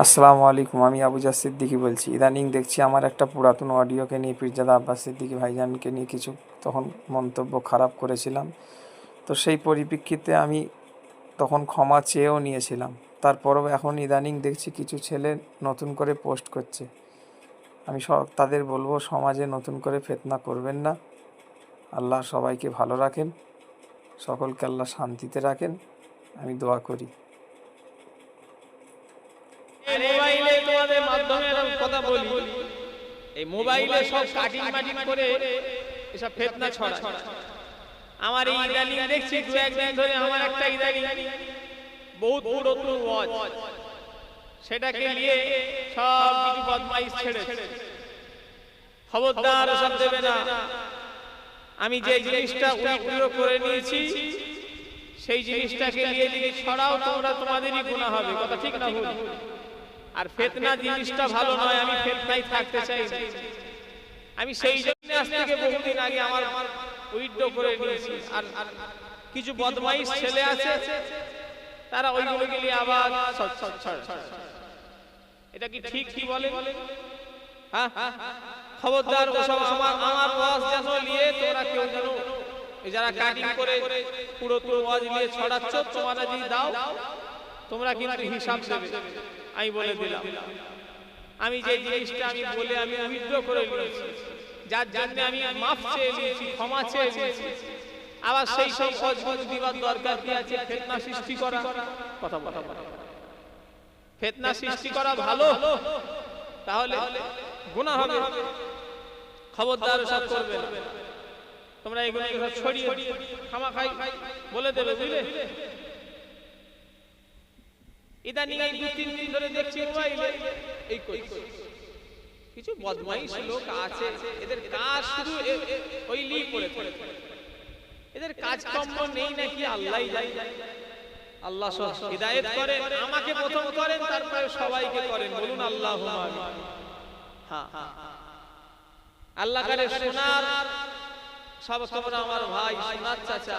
আসসালামু আলাইকুম, আমি আবুজা সিদ্দিকি বলছি। ইদানিং দেখছি আমার একটা পুরাতন অডিওকে নিয়ে পীরজাদা আব্বাস সিদ্দিকি ভাইজানকে নিয়ে কিছু তখন মন্তব্য খারাপ করেছিলাম। তো সেই পরিপ্রেক্ষিতে আমি তখন ক্ষমা চেয়েও নিয়েছিলাম। তারপরেও এখন ইদানিং দেখছি কিছু ছেলে নতুন করে পোস্ট করছে। আমি সব তাদের বলব, সমাজে নতুন করে ফেতনা করবেন না। আল্লাহ সবাইকে ভালো রাখেন। সকলকে আল্লাহ শান্তিতে রাখেন। আমি দোয়া করি। মোবাইলে তোমাদের মাধ্যমে কথা বলি। এই মোবাইলে সব কাটিং মাটিং করে এসব ফেতনা ছড়া আমার এই ইদানিং দেখছি দু একদিন ধরে আমার একটা ইদানিং বহুত পুরাতন ওয়াচ সেটাকে নিয়ে সব কিছু বদমাইশ ছেড়ে খবরদার সব দেবে না। আমি যে জিনিসটা উল্টো করে নিয়েছি সেই জিনিসটাকে নিয়ে যদি ছড়াও তোমরা তোমাদেরই গুণা হবে। কথা ঠিক না ভুল। আর ফেতনা জিনিসটা ভালো নয় আমি ফেতনাই থাকতে চাই আমি সেই জন্য আজ থেকে বহুদিন আগে আমার উইথড্র করে নিয়েছি। আর কিছু বদমাইশ ছেলে আছে তারা ওইগুলো গেলে আবার। এটা কি ঠিক কি বলে হ্যাঁ? খবরদার ওসব আমার আমার ওয়াজ যেন নিয়ে তোমরা কেউ যেন যারা কাটিং করে পুরো পুরো ওয়াজ নিয়ে ছড়াচ্ছ তোমরা যদি দাও তোমরা কিন্তু হিসাব দেবে। আমি বলে দিলাম। আমি যে জিনিসটা আমি বলে আমি উইথড্র করে নিয়েছি যার জন্য আমি মাফ চেয়ে নিয়েছি ক্ষমা চেয়ে নিয়েছি। আবার সেই সব অজগুলো দিবার দরকার কি আছে? ফেতনা সৃষ্টি করা। কথা বলা। ফেতনা সৃষ্টি করা ভালো। তাহলে গুনাহ হবে। খবরদার সব করবে। তোমরা এগুলো এগুলো ছড়িয়ে খামা খাই বলে দেবে বুঝলে? ইদানিং এই দু ধরে দেখছি মোবাইলে এই কিছু বদমাইশ লোক আছে, এদের কাজ শুধু করে। এদের কাজকর্ম নেই নাকি আল্লাহ আল্লাহ সব করে, আমাকে প্রথম করেন, তারপরে সবাইকে করেন। বলুন, আল্লাহ হ্যাঁ আল্লাহ করে সোনার, সব খবর আমার ভাই, সোনার চাচা।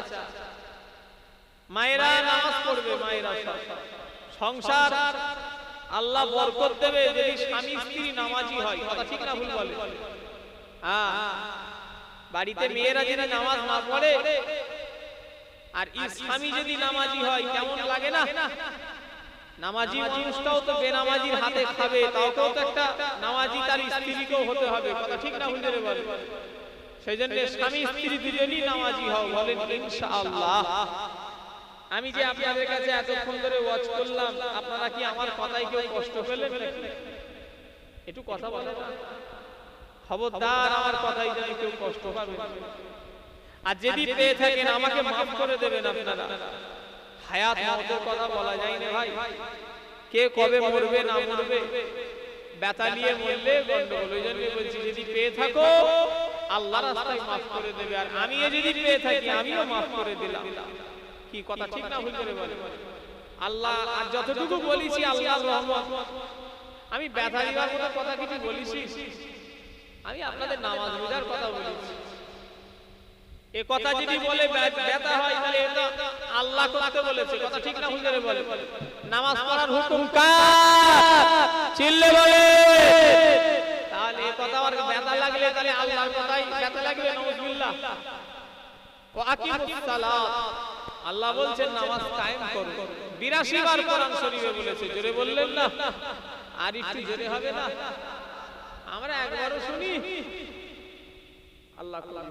মায়েরা নামাজ পড়বে, মায়েরা সব। সংসার আল্লাহ বরকত দেবে যদি স্বামী স্ত্রী নামাজি হয়। কথা ঠিক না ভুল বলে। হ্যাঁ। বাড়িতে মেয়েরা যদি নামাজ না পড়ে, আর স্বামী যদি নামাজি হয়, কেমন লাগে না? নামাজি মানুষটাও তো বেনামাজির হাতে খাবে তাও তো একটা নামাজি তার স্ত্রীকেও হতে হবে। কথা ঠিক না ভুল বলে। সেই জন্য স্বামী স্ত্রী দুজনই নামাজি হও বলেন ইনশাআল্লাহ। আমি যে আপনাদের কাছে এতক্ষণ ধরে ওয়াচ করলাম আপনারা কি আমার কথায় কেউ কষ্ট পেলেন একটু কথা বলেন। খবরদার আমার কথাই যেন কেউ কষ্ট পাবে। আর যদি পেয়ে থাকেন আমাকে মাফ করে দেবেন আপনারা। হায়াত মতের কথা বলা যায় না ভাই। কে কবে মরবে না মরবে? ব্যথা নিয়ে মরলে গন্ডগোল ওই জন্য বলছি যদি পেয়ে থাকো আল্লাহ রাস্তায় মাফ করে দেবে। আর আমি যদি পেয়ে থাকি আমিও মাফ করে দিলাম। কি কথা ঠিক না ভুল করে বলে? আল্লাহ আর যতটুকু বলেছি আল্লাহর রহমত। আমি ব্যথা দিবার মতো কথা কিছু বলেছি। আমি আপনাদের নামাজ রোজার কথা বলেছি। এ কথা যদি বলে ব্যা- ব্যথা হয় তাহলে এটা আল্লাহ করতে বলেছে। কথা ঠিক না ভুল করে বলে। নামাজ পড়ার হুকুম কার? চিল্লে বলে। তাহলে এ কথা আমার ব্যথা লাগলে তাহলে আল্লাহর কথাই ব্যথা লাগবে নজরুল্লাহ ও আকিমুস সালাত। আল্লাহ বলছেন, নামাজ কায়েম করো। 82 বার কোরআন শরীফে বলেছে, জোরে বললেন না? আর একটু জোরে হবে না? আমরা একবারও শুনি। আল্লাহ করুন।